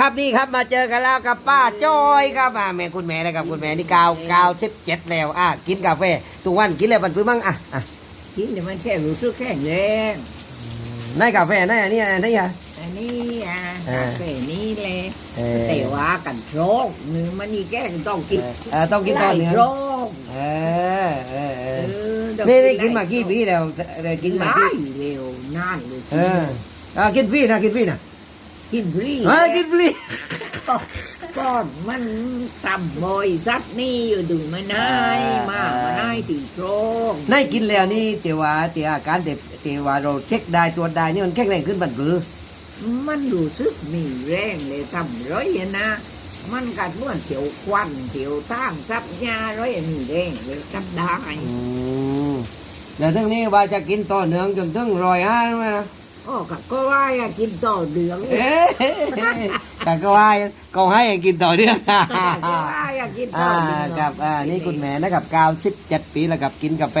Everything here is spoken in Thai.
ครับนี่ครับมาเจอกันแล้วกับป้าจอยครับอ่าแม่คุณแม่นะครับคุณแม่นี่กาวกาวสิบเจ็ดแล้วอะกินกาแฟทุกวันกินแล้วมันฟื้นบ้างอะอะกินเดี๋ยวมันแค่รู้สึกแข็งแรงในกาแฟในอันนี้อันนี้อะอันนี้อะเออกาแฟนี้แหละเออแต่ว่ากันโรคหนึ่งมันนี่แก้ต้องกินเออต้องกินตอนเนื้อโรคเออเออเอเอออต้องนี่นี่กินมากี่ปีแล้วเออกินมาได้กี่เร็วนานเลยเอออะกินฟรีนะกินฟรีนะ กินฟรีเออกินฟรีก่อนมันทำบริษัทนี่อยู่ดูมานายมามาได้ตีโรคในกินแล้วนี่เตียวว่าเตียวอาการเตียวเตียวว่าเราเช็คได้ตรวจได้นี่มันแข็งแรงขึ้นบันหรือ มันรู้สึกมีแรงเลยทำร้อยนะมันกัดม้วนเถียวควันเถียวท่ามซับยาร้อยมีแรงเลยซับได้อืมแล้วทั้งนี้ว่าจะกินต่อเนื่องจนถึงรอยห้าไหมนะ โอ้ก็ก็ว่าอยากกินต่อเดืองเอ๊ะแต่ก็ว่าก็ให้กินต่อเนื่องก็ว่าอยากกินต่อ่าอเดือง กับอ่านี่คุณแม่นะครับกาวสิบเจ็ดปีแล้วกับกินกาแฟ